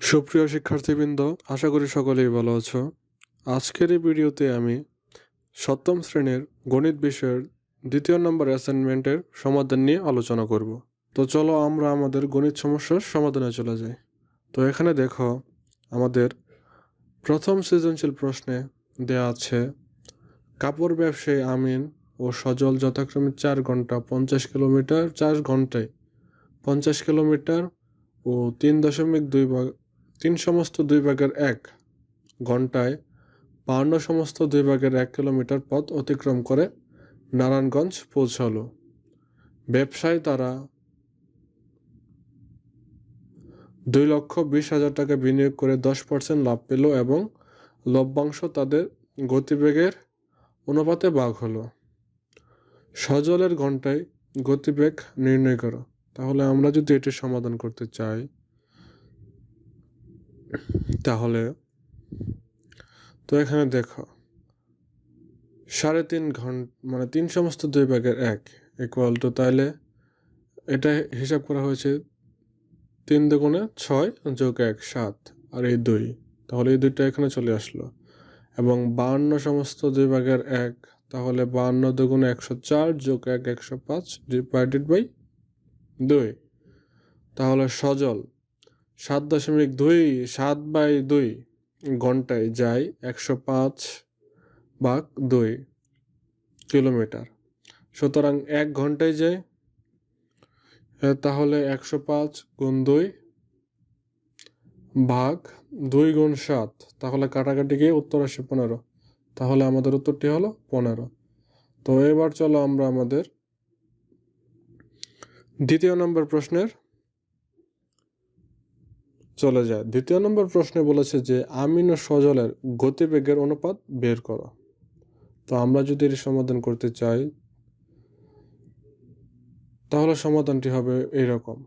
সুপ্রিয় শিক্ষার্থীবৃন্দ, আশা করি সকলেই ভালো আছো। আজকের এই ভিডিওতে আমি সপ্তম শ্রেণির গণিত বিষয়ের দ্বিতীয় নম্বর অ্যাসাইনমেন্টের সমাধান নিয়ে আলোচনা করব। তো চলো আমরা আমাদের গণিত সমস্যার সমাধানে চলে যাই। তো এখানে দেখো, আমাদের প্রথম সৃজনশীল প্রশ্নে দেয়া আছে, কাপড় ব্যবসায়ী আমিন ও সজল যথাক্রমে চার ঘণ্টা পঞ্চাশ কিলোমিটার, চার ঘন্টায় পঞ্চাশ কিলোমিটার ও তিন দশমিক দুই তিন সমস্ত দুই ভাগের এক ঘন্টায় বাহান্ন সমস্ত দুই ভাগের এক কিলোমিটার পথ অতিক্রম করে নারায়ণগঞ্জ পৌঁছালো। ব্যবসায় তারা দুই লক্ষ বিশ হাজার টাকা বিনিয়োগ করে দশ পার্সেন্ট লাভ পেল এবং লভ্যাংশ তাদের গতিবেগের অনুপাতে ভাগ হলো। সজলের ঘন্টায় গতিবেগ নির্ণয় করো। তাহলে আমরা যদি এটি সমাধান করতে চাই তাহলে তো এখানে দেখো, সাড়ে তিন ঘণ্টা মানে তিন সমস্ত দুই ভাগের এক ইকুয়াল টু তাহলে এটা হিসাব করা হয়েছে তিন দুগুণে ছয় যোগ এক, সাত, আর এই দুই। তাহলে এই দুইটা এখানে চলে আসলো। এবং বাহান্ন সমস্ত দুই ভাগের এক, তাহলে বাহান্ন দুগুণে একশো চার যোগ এক, একশো পাঁচ ডিভাইডেড বাই দুই। তাহলে সজল সাত দশমিক দুই, সাত বাই দুই ঘন্টায় যায় একশো পাঁচ ভাগ দুই কিলোমিটার। সুতরাং এক ঘন্টায় যায় তাহলে একশো পাঁচ গুণ দুই ভাগ দুই গুণ সাত, তাহলে কাটাকাটি গিয়ে উত্তর আসে পনেরো। তাহলে আমাদের উত্তরটি হলো পনেরো। তো এবার চলো আমরা আমাদের দ্বিতীয় নম্বর প্রশ্নের চলে যায়। দ্বিতীয় নম্বর প্রশ্নে বলেছে যে, আমিন ও সজলের গতিবেগের অনুপাত বের করো। তো আমরা যদি এর সমাধান করতে চাই, তাহলে সমাধানটি হবে এইরকম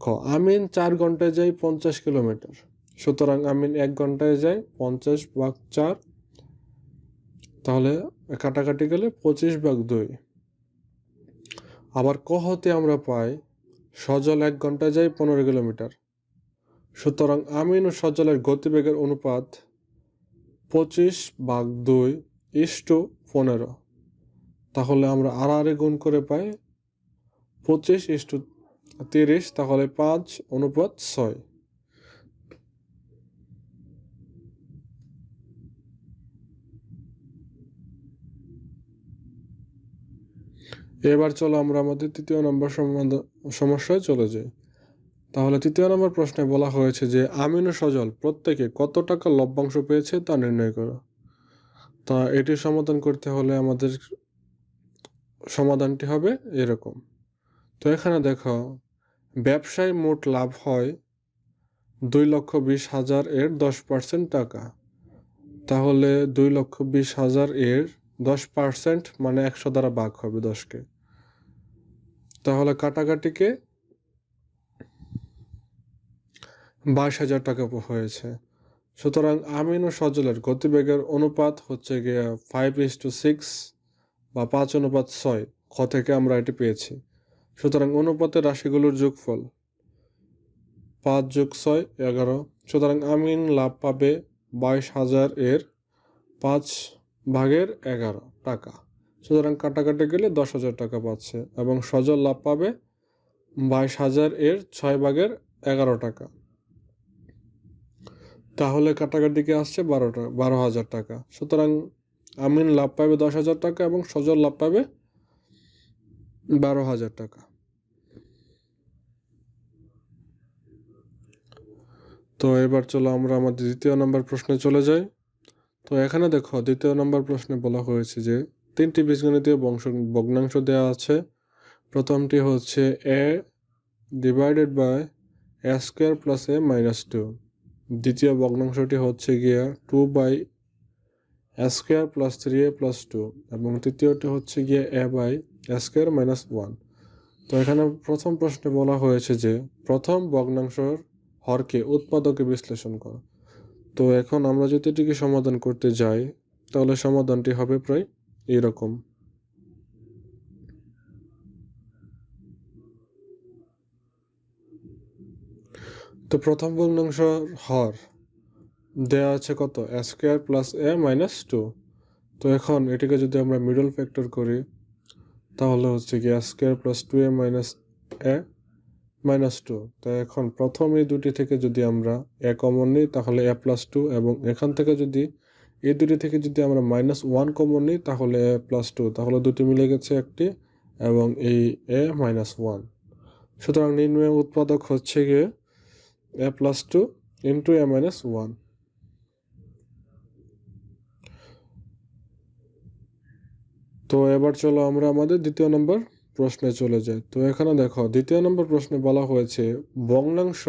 খ আমিন চার ঘন্টায় যায় পঞ্চাশ কিলোমিটার। সুতরাং আমিন এক ঘন্টায় যায় পঞ্চাশ ভাগ চার, তাহলে কাটাকাটি গেলে পঁচিশ ভাগ দুই। আবার ক হতে আমরা পাই, সজল এক ঘন্টায় যায় পনেরো কিলোমিটার। সুতরাং আমিন ও সজলের গতিবেগের অনুপাত পঁচিশ ভাগ দুই ইস্টু পনেরো। তাহলে আমরা আর আরে গুণ করে পাই পঁচিশ ইস্টু তিরিশ, তাহলে পাঁচ অনুপাত ছয়। এবার চলো আমরা আমাদের তৃতীয় নম্বর সমস্যায় চলে যাই। তাহলে তৃতীয় নম্বর প্রশ্নে বলা হয়েছে যে আমিন ও সজল প্রত্যেকে কত টাকা লভ্যাংশ পেয়েছে তা নির্ণয় করো। তা এটি সমাধান করতে হলে আমাদের সমাধানটি হবে এরকম। তো এখানে দেখো, ব্যবসায় মোট লাভ হয় দুই লক্ষ বিশ হাজার এর দশ পার্সেন্ট টাকা। তাহলে দুই লক্ষ বিশ হাজার এর দশ পার্সেন্ট মানে একশো দ্বারা ভাগ হবে দশকে। তাহলে কাটাকাটিকে বাইশ হাজার টাকা হয়েছে। সুতরাং আমিন ও সজলের গতিবেগের অনুপাত হচ্ছে গিয়ে ফাইভ ইস টু সিক্স বা পাঁচ অনুপাত ছয় খ থেকে আমরা এটি পেয়েছি। সুতরাং অনুপাতের রাশিগুলোর যোগফল পাঁচ যোগ ছয় এগারো। সুতরাং আমিন লাভ পাবে বাইশ হাজার এর পাঁচ ভাগের এগারো টাকা। সুতরাং কাটাকাটি গেলে দশ হাজার টাকা পাচ্ছে এবং সজল লাভ পাবে বাইশ হাজার এর ছয় ভাগের এগারো টাকা। তাহলে কাটাকাটিকে আসছে? বারোটা, বারো হাজার টাকা। সুতরাং আমিন লাভ পাবে দশ হাজার টাকা এবং সজল লাভ পাবে বারো হাজার টাকা। তো এবার চলো আমরা আমাদের দ্বিতীয় নম্বর প্রশ্নে চলে যাই। তো এখানে দেখো, দ্বিতীয় নম্বর প্রশ্নে বলা হয়েছে যে, তিনটি বীজগণিতীয় বংশ, ভগ্নাংশ দেওয়া আছে। প্রথমটি হচ্ছে a divided by a square plus a minus two দ্বিতীয় ভগ্নাংশটি হচ্ছে গিয়া two by a square plus three a plus two এবং তৃতীয়টি হচ্ছে গিয়ে a by a square minus one তো এখানে প্রথম প্রশ্নে বলা হয়েছে যে প্রথম ভগ্নাংশর হরকে উৎপাদকে বিশ্লেষণ করো। তো এখন আমরা যদি এটিকে সমাধান করতে যাই, তাহলে সমাধানটি হবে প্রায় এইরকম তো প্রথম ভগ্নাংশ হর। দেওয়া আছে কত? Square plus a minus two তো এখন এটিকে যদি আমরা মিডল ফ্যাক্টর করি, তাহলে হচ্ছে কি square plus two a minus a minus two তো এখন প্রথম এই দুটি থেকে যদি আমরা এ কমন নিই, তাহলে এ প্লাস টু এবং এখান থেকে যদি এই দুটি থেকে যদি আমরা মাইনাস ওয়ান কমন নিই, তাহলে এ প্লাস টু তাহলে দুটি মিলে গেছে একটি এবং এই এ মাইনাস ওয়ান সুতরাং নির্ণয় উৎপাদক হচ্ছে গিয়ে a plus two into a minus one তো এবার চলো আমরা আমাদের দ্বিতীয় নম্বর প্রশ্নে চলে যাই। তো এখানে দেখো, দ্বিতীয় নম্বর প্রশ্নে বলা হয়েছে, ভগ্নাংশ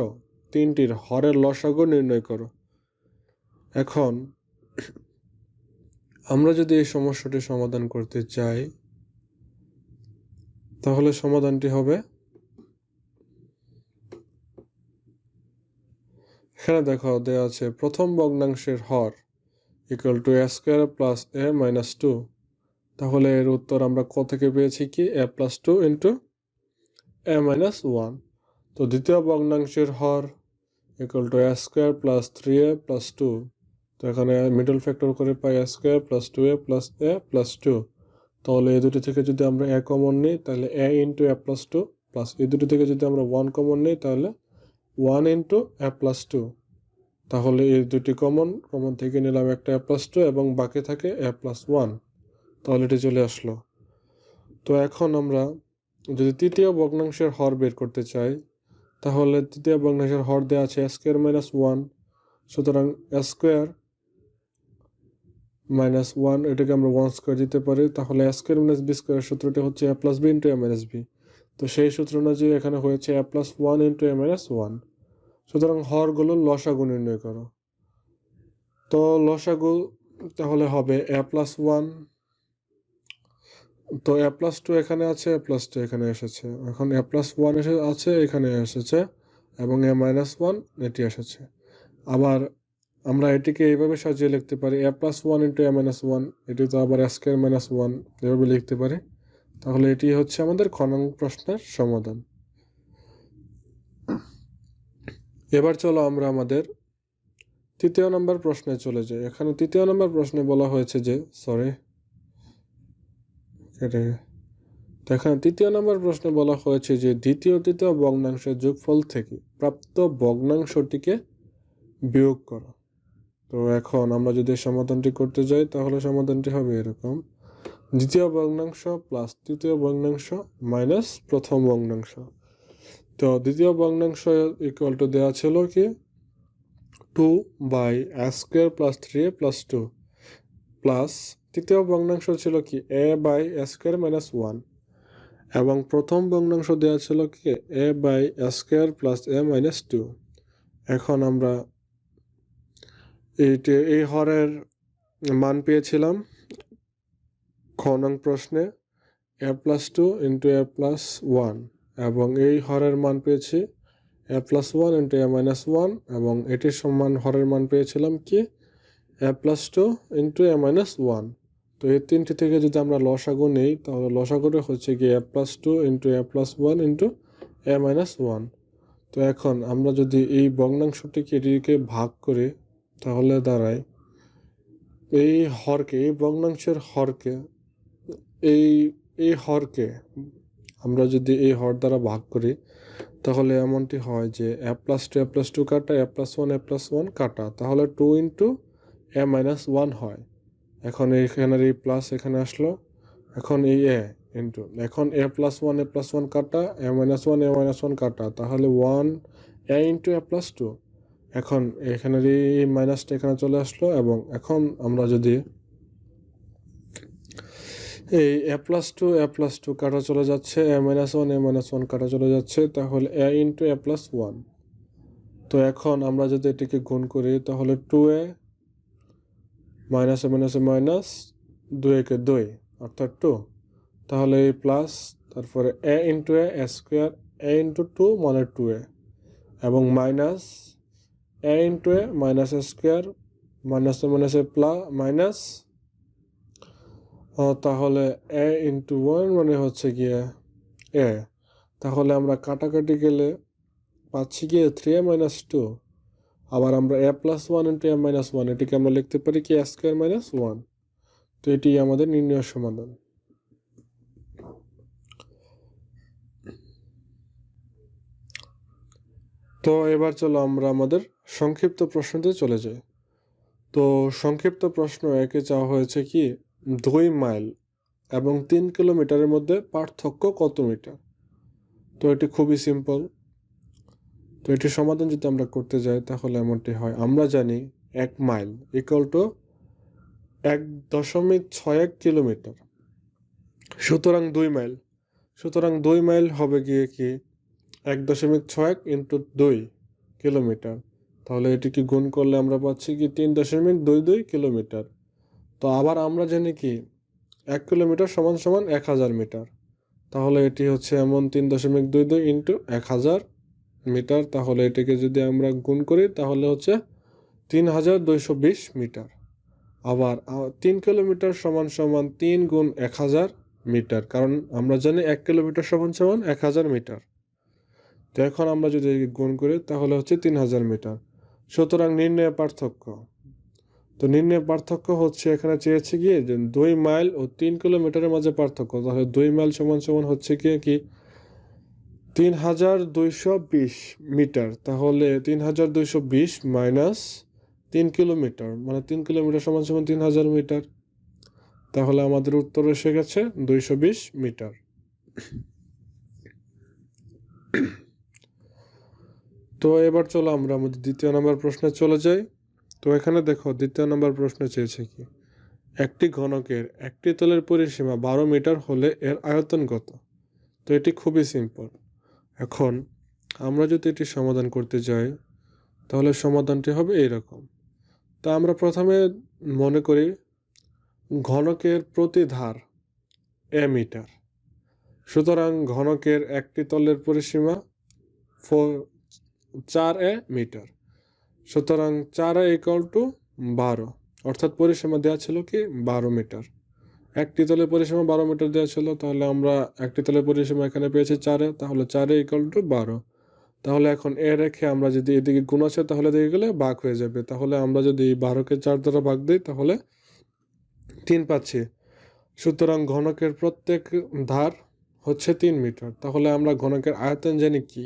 তিনটির হরের লসাগু নির্ণয় করো। এখন আমরা যদি এই সমস্যাটি সমাধান করতে চাই, তাহলে সমাধানটি হবে এখানে দেখো দেওয়া আছে, প্রথম ভগ্নাংশের হর equal to a square plus a minus two তাহলে এর উত্তর আমরা ক থেকে পেয়েছি কি? A plus two into a minus one তো দ্বিতীয় ভগ্নাংশের হর equal to a square plus three a plus two তো এখানে মিডল ফ্যাক্টর করে পাই a square plus two a plus a plus two তাহলে এই দুটি থেকে যদি আমরা এ কমন নিই, তাহলে a into a plus two plus এই দুটি থেকে যদি আমরা ওয়ান কমন নিই, তাহলে one into a plus two. তাহলে এই দুটি কমন কমন থেকে নিলাম একটা এ প্লাস টু এবং বাকি থাকে এ প্লাস ওয়ান। তাহলে এটি চলে আসলো। তো এখন আমরা যদি তৃতীয় ভগ্নাংশের হর বের করতে চাই, তাহলে তৃতীয় ভগ্নাংশের হর দেওয়া আছে স্কোয়ার মাইনাস ওয়ান। সুতরাং স্কোয়ার মাইনাস ওয়ান, এটাকে আমরা ওয়ান স্কোয়ার দিতে পারি। তাহলে স্কোয়ার মাইনাস বি স্কোয়ার সূত্রটি হচ্ছে a plus b into a minus b. তো সেই সূত্র অনুযায়ী এখানে হয়েছে a plus one into a minus one. সুতরাং হরগুলো লসাগু নির্ণয় করো। তো লসাগু তাহলে হবে এ প্লাস ওয়ান তো এ প্লাস টু এখানে আছে এ প্লাস টু এখানে এসেছে। এখন এ প্লাস ওয়ান এসে আছে, এখানে এসেছে, এবং এ মাইনাস ওয়ান এটি এসেছে। আবার আমরা এটিকে এইভাবে সাজিয়ে লিখতে পারি a plus one into a minus one এটি তো আবার স্কোয়ার মাইনাস ওয়ান এভাবে লিখতে পারি। তাহলে এটি হচ্ছে আমাদের খনন প্রশ্নের সমাধান। এবার চলো আমরা আমাদের তৃতীয় নম্বর প্রশ্নে চলে যাই। এখানে তৃতীয় নম্বর প্রশ্নে বলা হয়েছে যে সরি এখানে তৃতীয় নম্বর প্রশ্নে বলা হয়েছে যে, দ্বিতীয় তৃতীয় ভগ্নাংশের যোগফল থেকে প্রাপ্ত ভগ্নাংশটিকে বিয়োগ করো। তো এখন আমরা যদি সমাধানটি করতে যাই, তাহলে সমাধানটি হবে এরকম। দ্বিতীয় ভগ্নাংশ প্লাস তৃতীয় ভগ্নাংশ মাইনাস প্রথম ভগ্নাংশ। তো দ্বিতীয় ভগ্নাংশ ইকুয়াল টু দেওয়া ছিল কি? Two by square plus three a plus two plus তৃতীয় ভগ্নাংশ ছিল কি? A by square minus one এবং প্রথম ভগ্নাংশ দেওয়া ছিল কি? A by square plus a minus two এখন আমরা এইটি এই হরের মান পেয়েছিলাম খ নং প্রশ্নে a plus two into a plus one এবং এই হরের মান পেয়েছি a plus one into a minus one এবং এটির সমান হরের মান পেয়েছিলাম কি? A plus two into a minus one তো এই তিনটি থেকে যদি আমরা লসাগু নেই, তাহলে লসাগুটা হচ্ছে কি a plus two into a plus one into a minus one তো এখন আমরা যদি এই ভগ্নাংশটিকে এটিকে ভাগ করি, তাহলে দাঁড়ায় এই হরকে, এই ভগ্নাংশের হরকে, এই এই হরকে আমরা যদি এই হর দ্বারা ভাগ করি, তাহলে এমনটি হয় যে a plus two a plus two কাটা a plus one a plus one কাটা। তাহলে two into a minus one হয়। এখন এইখানের এই প্লাস এখানে আসলো। এখন এই এ ইন্টু এখন a plus one a plus one কাটা a minus one a minus one কাটা। তাহলে one a into a plus two এখন এখানের এই মাইনাসটা এখানে চলে আসলো এবং এখন আমরা যদি এই a plus two a plus two কাটা চলে যাচ্ছে a minus one a minus one কাটা চলে যাচ্ছে, তাহলে a into a plus one তো এখন আমরা যদি এটিকে গুণ করি, তাহলে টু এ মাইনাসে মাইনাসে মাইনাস দুই একে দুই, অর্থাৎ টু তাহলে এই প্লাস তারপরে a into a square a into two মানে টু এ এবং minus a into a minus a square মাইনাসে মাইনাসে প্লাস মাইনাস তাহলে এ ইন্টু ওয়ান মানে হচ্ছে গিয়ে এ তাহলে আমরা কাটাকাটি গেলে পাচ্ছি গিয়ে থ্রি এ মাইনাস টু আবার আমরা a plus one into a minus one এটিকে আমরা লিখতে পারি কি এ স্কোয়ার মাইনাস ওয়ান তো এটি আমাদের নির্ণয় সমাধান। তো এবার চলো আমরা আমাদের সংক্ষিপ্ত প্রশ্নতে চলে যাই। তো সংক্ষিপ্ত প্রশ্ন একে চাওয়া হয়েছে কি দুই মাইল এবং তিন কিলোমিটারের মধ্যে পার্থক্য কত মিটার? তো এটি খুবই সিম্পল তো এটির সমাধান যদি আমরা করতে যাই, তাহলে এমনটি হয়। আমরা জানি এক মাইল ইকুয়াল টু এক দশমিক ছয় এক কিলোমিটার। সুতরাং দুই মাইল। সুতরাং দুই মাইল হবে গিয়ে কি? এক দশমিক ছয় এক ইন্টু দুই কিলোমিটার। তাহলে এটিকে গুণ করলে আমরা পাচ্ছি কি? তিন দশমিক দুই দুই কিলোমিটার। তো আবার আমরা জানি কি, এক কিলোমিটার সমান সমান এক হাজার মিটার। তাহলে এটি হচ্ছে এমন তিন দশমিক দুই দুই ইন্টু এক হাজার মিটার। তাহলে এটিকে যদি আমরা গুণ করি, তাহলে হচ্ছে তিন হাজার দুইশো বিশ মিটার। আবার তিন কিলোমিটার সমান সমান তিন গুণ এক হাজার মিটার, কারণ আমরা জানি এক কিলোমিটার সমান সমান এক হাজার মিটার। তো এখন আমরা যদি গুণ করি, তাহলে হচ্ছে তিন হাজার মিটার। সুতরাং নির্ণয় পার্থক্য। তো নির্ণয় পার্থক্য হচ্ছে এখানে চেয়েছে গিয়ে দুই মাইল ও তিন কিলোমিটারের মাঝে পার্থক্য। তাহলে দুই মাইল সমান সমান হচ্ছে গিয়ে কি? তিন হাজার দুইশো বিশ মিটার। তাহলে তিন হাজার দুইশো বিশ মাইনাস তিন কিলোমিটার মানে তিন কিলোমিটার সমান সমান তিন হাজার মিটার। তাহলে আমাদের উত্তর এসে গেছে দুইশো বিশ মিটার। তো এবার চলো আমরা আমাদের দ্বিতীয় নম্বর প্রশ্নে চলে যাই। তো এখানে দেখো দ্বিতীয় নম্বর প্রশ্ন চেয়েছে কি? একটি ঘনকের একটি তলের পরিসীমা বারো মিটার হলে এর আয়তন কত? তো এটি খুবই সিম্পল। এখন আমরা যদি এটি সমাধান করতে যাই, তাহলে সমাধানটি হবে এইরকম। তা আমরা প্রথমে মনে করি ঘনকের প্রতি ধার এ মিটার। সুতরাং ঘনকের একটি তলের পরিসীমা ফোর, চার এ মিটার। সুতরাং চার ইকাল টু বারো। অর্থাৎ পরিসীমা দেওয়া ছিল কি? বারো মিটার একটি তলের পরিসীমা বারো মিটার দেওয়া ছিল, তাহলে আমরা একটি তলের পরিসীমা এখানে পেয়েছি চারে, তাহলে চারে ইকাল টু বারো। তাহলে এখন এ রেখে আমরা যদি এদিকে গুণ আছে, তাহলে দেখে গেলে ভাগ হয়ে যাবে। তাহলে আমরা যদি বারোকে চার দ্বারা ভাগ দিই, তাহলে তিন পাচ্ছি। সুতরাং ঘনকের প্রত্যেক ধার হচ্ছে তিন মিটার তাহলে আমরা ঘনকের আয়তন জানি কি?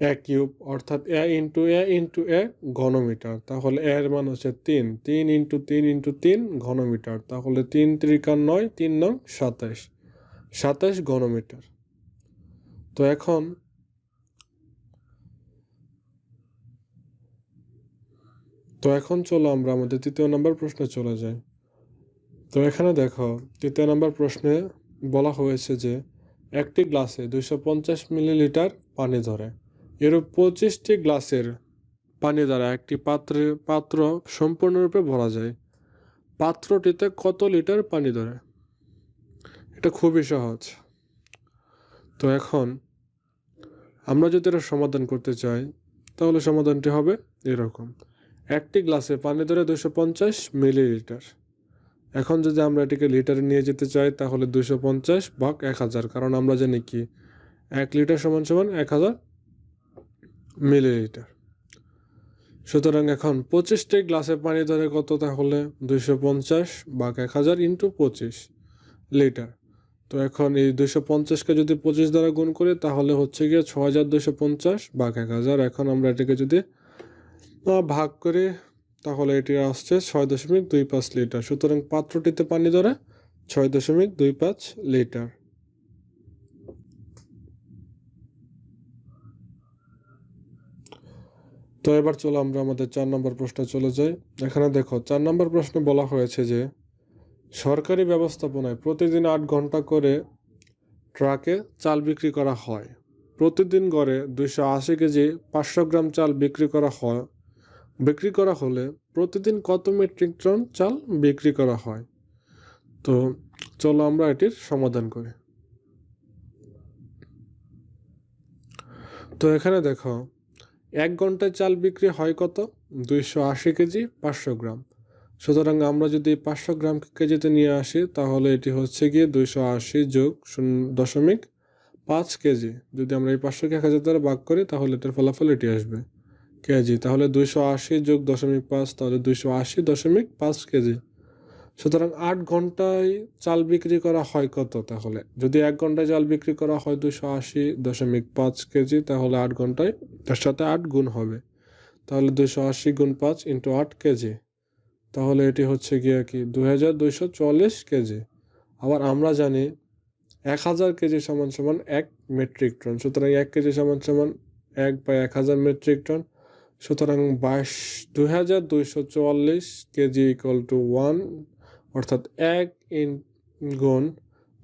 এ কিউব অর্থাৎ এ ইন্টু এ ইন্টু এ ঘনমিটার। তাহলে এর মান হচ্ছে তিন। তিন ইন্টু তিন ইন্টু তিন ঘনমিটার। তাহলে তিন ত্রিকা নয়, তিন নং সাতাশ। সাতাশ ঘনমিটার। তো এখন তো এখন চলো আমরা আমাদের তৃতীয় নম্বর প্রশ্নে চলে যাই। তো এখানে দেখো, তৃতীয় নম্বর প্রশ্নে বলা হয়েছে যে, একটি গ্লাসে দুইশো পঞ্চাশ মিলিলিটার পানি ধরে। এরূপ পঁচিশটি গ্লাসের পানি দ্বারা একটি পাত্রে, পাত্র সম্পূর্ণরূপে ভরা যায়। পাত্রটিতে কত লিটার পানি ধরে? এটা খুবই সহজ। তো এখন আমরা যদি এটা সমাধান করতে চাই, তাহলে সমাধানটি হবে এরকম। একটি গ্লাসে পানি ধরে দুশো পঞ্চাশ মিলিলিটার। এখন যদি আমরা এটিকে লিটারে নিয়ে যেতে চাই, তাহলে দুশো পঞ্চাশ ভাগ এক হাজার, কারণ আমরা জানি কি, এক লিটার সমান সমান এক হাজার মিলিলিটার। সুতরাং এখন পঁচিশটি গ্লাসে পানি ধরে কত তাহলে? দুইশো পঞ্চাশ ভাগ এক হাজার ইন্টু পঁচিশ লিটার। তো এখন এই দুইশো পঞ্চাশকে যদি পঁচিশ দ্বারা গুণ করি, তাহলে হচ্ছে গিয়ে ছ হাজার দুশো পঞ্চাশ ভাগ এক হাজার। এখন আমরা এটিকে যদি ভাগ করি, তাহলে এটি আসছে ছয় দশমিক দুই পাঁচ লিটার। সুতরাং পাত্রটিতে পানি ধরে ছয় দশমিক দুই পাঁচ লিটার। তো এবার চলো আমরা আমাদের চার নম্বর প্রশ্নে চলে যাই। এখানে দেখো, চার নম্বর প্রশ্নে বলা হয়েছে যে, সরকারি ব্যবস্থাপনায় প্রতিদিন আট ঘণ্টা করে ট্রাকে চাল বিক্রি করা হয়। প্রতিদিন গড়ে দুইশো আশি কেজি পাঁচশো গ্রাম চাল বিক্রি করা হয়। বিক্রি করা হলে প্রতিদিন কত মেট্রিক টন চাল বিক্রি করা হয়? তো চলো আমরা এটির সমাধান করি। তো এখানে দেখো এক ঘন্টায় চাল বিক্রি হয় কত? দুইশো আশি কেজি, পাঁচশো গ্রাম। সুতরাং আমরা যদি পাঁচশো গ্রাম কেজিতে নিয়ে আসি, তাহলে এটি হচ্ছে গিয়ে দুইশো আশি যোগ দশমিক পাঁচ কেজি। যদি আমরা এই পাঁচশোকে এক হাজার দ্বারা ভাগ করি, তাহলে এটার ফলাফল এটি আসবে কেজি। তাহলে দুইশো আশি যোগ দশমিক পাঁচ, তাহলে দুইশো আশি দশমিক পাঁচ কেজি। সুতরাং আট ঘন্টায় চাল বিক্রি করা হয় কত তাহলে? যদি এক ঘন্টায় চাল বিক্রি করা হয় দুশো আশি দশমিক পাঁচ কেজি, তাহলে আট ঘন্টায় তার সাথে আট গুণ হবে। তাহলে দুশো আশি গুণ পাঁচ ইন্টু আট কেজি। তাহলে এটি হচ্ছে গিয়ে কি? দু হাজার দুইশো চুয়াল্লিশ কেজি। আবার আমরা জানি এক হাজার কেজি সমান সমান এক মেট্রিক টন। সুতরাং এক কেজি সমান সমান এক বা এক হাজার মেট্রিক টন। সুতরাং বাইশ দু হাজার দুইশো চুয়াল্লিশ কেজি ইকুয়াল টু ওয়ান অর্থাৎ এক ইন গুণ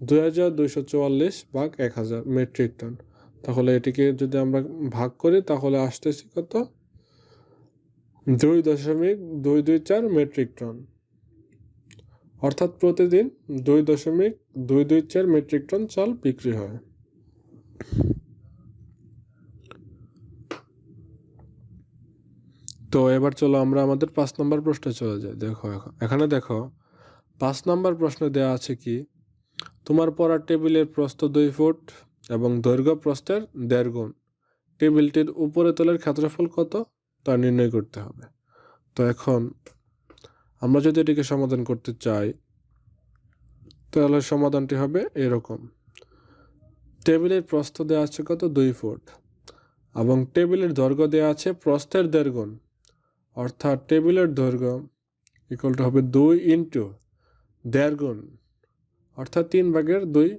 দুই হাজার দুইশো চুয়াল্লিশ ভাগ এক হাজার মেট্রিক টন। তাহলে এটিকে যদি আমরা ভাগ করি, তাহলে আসতেছি কত? দুই দশমিক দুই দুই চার মেট্রিক টন। অর্থাৎ প্রতিদিন দুই দশমিক দুই দুই চার মেট্রিক টন চাল বিক্রি হয়। তো এবার চলো আমরা আমাদের পাঁচ নম্বর প্রশ্নে চলে যাই। দেখো এখানে দেখো পাঁচ নম্বর প্রশ্ন দেওয়া আছে কি? তোমার পড়ার টেবিলের প্রস্থ দুই ফুট এবং দৈর্ঘ্য প্রস্থের দেড় গুণ। টেবিলটির উপরে তলের ক্ষেত্রফল কত? তা নির্ণয় করতে হবে। তো এখন আমরা যদি এটিকে সমাধান করতে চাই, তাহলে সমাধানটি হবে এরকম। টেবিলের প্রস্থ দেওয়া আছে কত? দুই ফুট। এবং টেবিলের দৈর্ঘ্য দেওয়া আছে প্রস্থের দেড় গুণ। অর্থাৎ টেবিলের দৈর্ঘ্য ইকুয়ালটা হবে দুই ইন্টু দেড় গুণ। অর্থাৎ তিন ভাগের দুই।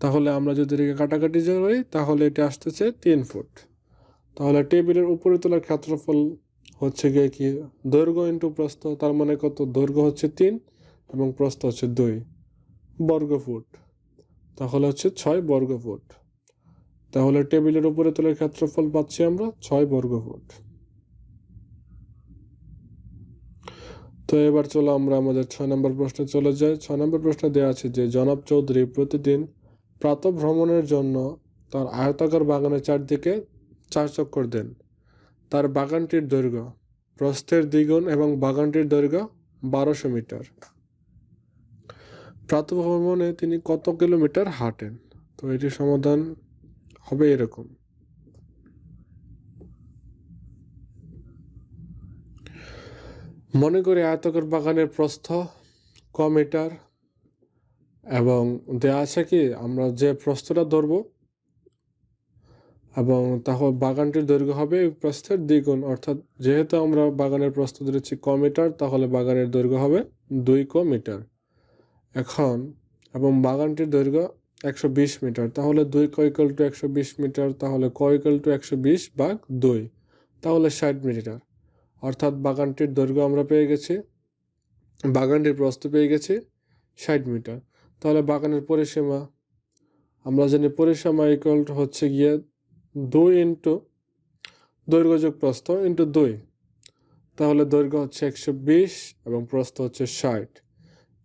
তাহলে আমরা যদি এটাকে কাটাকাটি করি, তাহলে এটা আসতেছে তিন ফুট। তাহলে টেবিলের উপরে তোলার ক্ষেত্রফল হচ্ছে গিয়ে কি? দৈর্ঘ্য ইন্টু প্রস্থ, তার মানে কত? দৈর্ঘ্য হচ্ছে তিন এবং প্রস্থ হচ্ছে দুই। বর্গ ফুট। তাহলে হচ্ছে ছয় বর্গ ফুট। তাহলে টেবিলের উপরে তোলার ক্ষেত্রফল পাচ্ছি আমরা ছয় বর্গ ফুট। তো এবার চলো আমরা আমাদের ছয় নম্বর প্রশ্নে চলে যাই। ছয় নম্বর প্রশ্নে দেওয়া আছে যে, জনাব চৌধুরী প্রতিদিন প্রাতঃ ভ্রমণের জন্য তার আয়তাকার বাগানের চারদিকে চার চক্কর দেন। তার বাগানটির দৈর্ঘ্য প্রস্থের দ্বিগুণ এবং বাগানটির দৈর্ঘ্য বারোশো মিটার। প্রাতঃ ভ্রমণে তিনি কত কিলোমিটার হাঁটেন? তো এটির সমাধান হবে এরকম। মনে করি আয়তকার বাগানের প্রস্থ ক মিটার এবং দেয়া আছে কি, আমরা যে প্রস্থটা ধরব, এবং তাহলে বাগানটির দৈর্ঘ্য হবে প্রস্থের দ্বিগুণ, অর্থাৎ যেহেতু আমরা বাগানের প্রস্থ ধরেছি ক মিটার তাহলে বাগানের দৈর্ঘ্য হবে দুই ক মিটার এখন, এবং বাগানটির দৈর্ঘ্য একশো বিশ মিটার, তাহলে দুই ক টু একশো বিশ মিটার, তাহলে ক টু একশো বিশ ভাগ দুই, তাহলে ষাট মিটার। অর্থাৎ বাগানটির দৈর্ঘ্য আমরা পেয়ে গেছি বাগানটির প্রস্থ পেয়ে গেছি ষাট মিটার। তাহলে বাগানের পরিসীমা আমরা জানি পরিসীমা ইকুয়াল হচ্ছে গিয়ে দুই ইন্টু দৈর্ঘ্য যোগ প্রস্থ ইন্টু দুই। তাহলে দৈর্ঘ্য হচ্ছে একশো বিশ এবং প্রস্থ হচ্ছে ষাট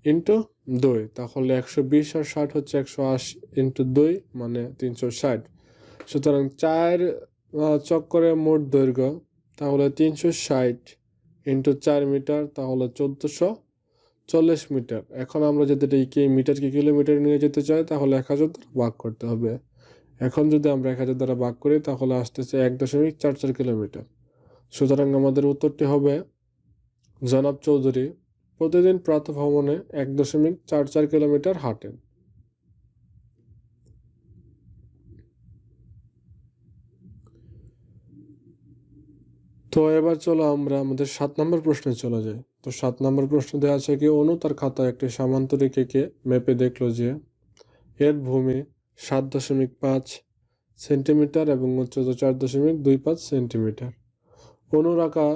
ইন্টু দুই। তাহলে একশো বিশ আর ষাট হচ্ছে একশো আশি ইন্টু দুই মানে তিনশো ষাট। সুতরাং চার আহ, চক্করের মোট দৈর্ঘ্য তাহলে তিনশো ষাট ইন্টু চার মিটার, তাহলে চোদ্দোশো চল্লিশ মিটার। এখন আমরা যদি এটাকে মিটারকে কিলোমিটার নিয়ে যেতে চাই, তাহলে এক হাজার দ্বারা ভাগ করতে হবে। এখন যদি আমরা এক হাজার দ্বারা ভাগ করি, তাহলে আসতেছে এক দশমিক চার চার কিলোমিটার। সুতরাং আমাদের উত্তরটি হবে, জনাব চৌধুরী, প্রতিদিন প্রাতঃ ভ্রমণে এক দশমিক চার চার কিলোমিটার হাঁটেন। তো এবার চলো আমরা আমাদের সাত নম্বর প্রশ্নে চলে যাই। তো সাত নম্বর প্রশ্ন দেওয়া আছে কি, অনু তার খাতায় একটি সামান্তরিক এঁকে মেপে দেখল যে এর ভূমি সাত দশমিক পাঁচ সেন্টিমিটার এবং উচ্চতা চার দশমিক দুই পাঁচ সেন্টিমিটার। অনুর আঁকা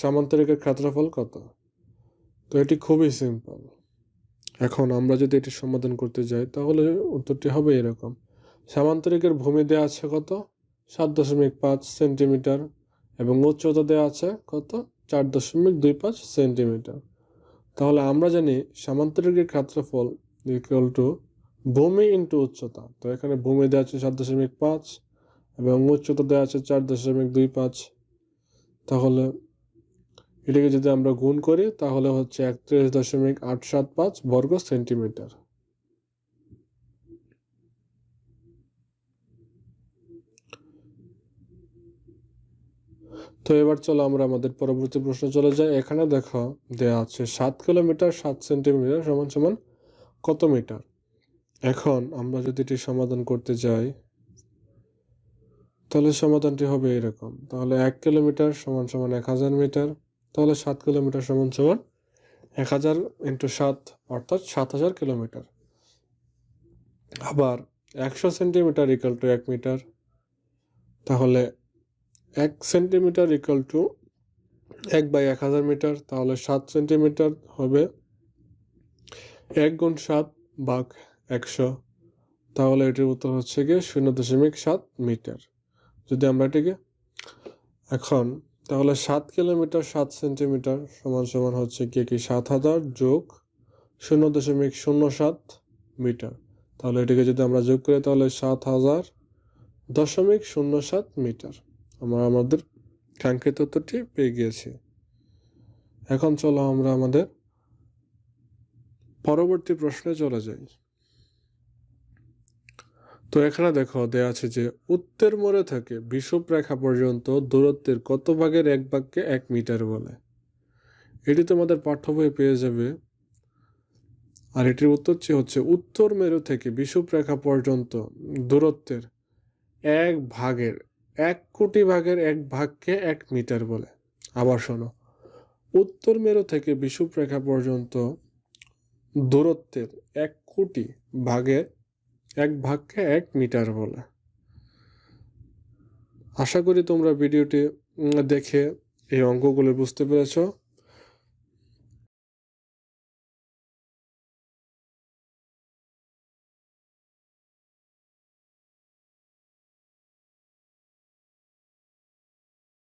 সামান্তরিকের ক্ষেত্রফল কত? তো এটি খুবই সিম্পল। এখন আমরা যদি এটি সমাধান করতে যাই, তাহলে উত্তরটি হবে এরকম। সামান্তরিকের ভূমি দেওয়া আছে কত? সাত দশমিক পাঁচ সেন্টিমিটার এবং উচ্চতা দেওয়া আছে কত? চার দশমিক দুই পাঁচ সেন্টিমিটার। তাহলে আমরা জানি সামান্তরিকের ক্ষেত্রফল ইকুয়াল টু ভূমি ইন্টু উচ্চতা। তো এখানে ভূমি দেওয়া আছে সাত দশমিক পাঁচ এবং উচ্চতা দেওয়া আছে চার দশমিক দুই পাঁচ। তাহলে এটাকে যদি আমরা গুণ করি, তাহলে হচ্ছে একত্রিশ দশমিক আট সাত পাঁচ বর্গ সেন্টিমিটার। তো এবার চলো আমরা আমাদের পরবর্তী প্রশ্ন চলে যাই। এখানে দেখো, দেয়া আছে সাত কিলোমিটার, সাত সেন্টিমিটার সমান সমান কত মিটার? এখন আমরা যদি এটি সমাধান করতে যাই, তাহলে সমাধানটি হবে এরকম। তাহলে এক কিলোমিটার সমান সমান এক হাজার মিটার, তাহলে সাত কিলোমিটার সমান সমান এক হাজার ইন্টু সাত, অর্থাৎ সাত হাজার কিলোমিটার। আবার একশো সেন্টিমিটার ইকাল টু এক মিটার, তাহলে এক সেন্টিমিটার ইকাল টু এক বাই এক হাজার মিটার তাহলে সাত সেন্টিমিটার হবে এক গুণ সাত বাঘ একশো। তাহলে এটির উত্তর হচ্ছে গিয়ে শূন্য দশমিক সাত মিটার যদি আমরা এটিকে এখন, তাহলে সাত কিলোমিটার সাত সেন্টিমিটার সমান সমান হচ্ছে কি কি সাত হাজার যোগ শূন্য দশমিক শূন্য সাত মিটার তাহলে এটিকে যদি আমরা যোগ করি, তাহলে সাত হাজার দশমিক শূন্য সাত মিটার আমরা আমাদের কাঙ্ক্ষিত উত্তরটি পেয়ে গিয়েছি। এখন চলো আমরা আমাদের পরবর্তী প্রশ্নে চলে যাই। তো এখানে দেখো, দেয়া আছে যে উত্তর মোড়ে থেকে বিষুব রেখা পর্যন্ত দূরত্বের কত ভাগের এক ভাগকে এক মিটার বলে? এটি তোমাদের পাঠ্য বইয়ে পেয়ে যাবে। আর এটির উত্তরটি হচ্ছে, উত্তর মেরু থেকে বিষুব রেখা পর্যন্ত দূরত্বের এক ভাগের এক কোটি ভাগের এক ভাগকে এক মিটার বলে। আবার শোনো, উত্তর মেরু থেকে বিষুব রেখা পর্যন্ত দূরত্বের এক কোটি ভাগের এক ভাগকে এক মিটার বলে। আশা করি তোমরা ভিডিওটি দেখে এই অঙ্কগুলো বুঝতে পেরেছ।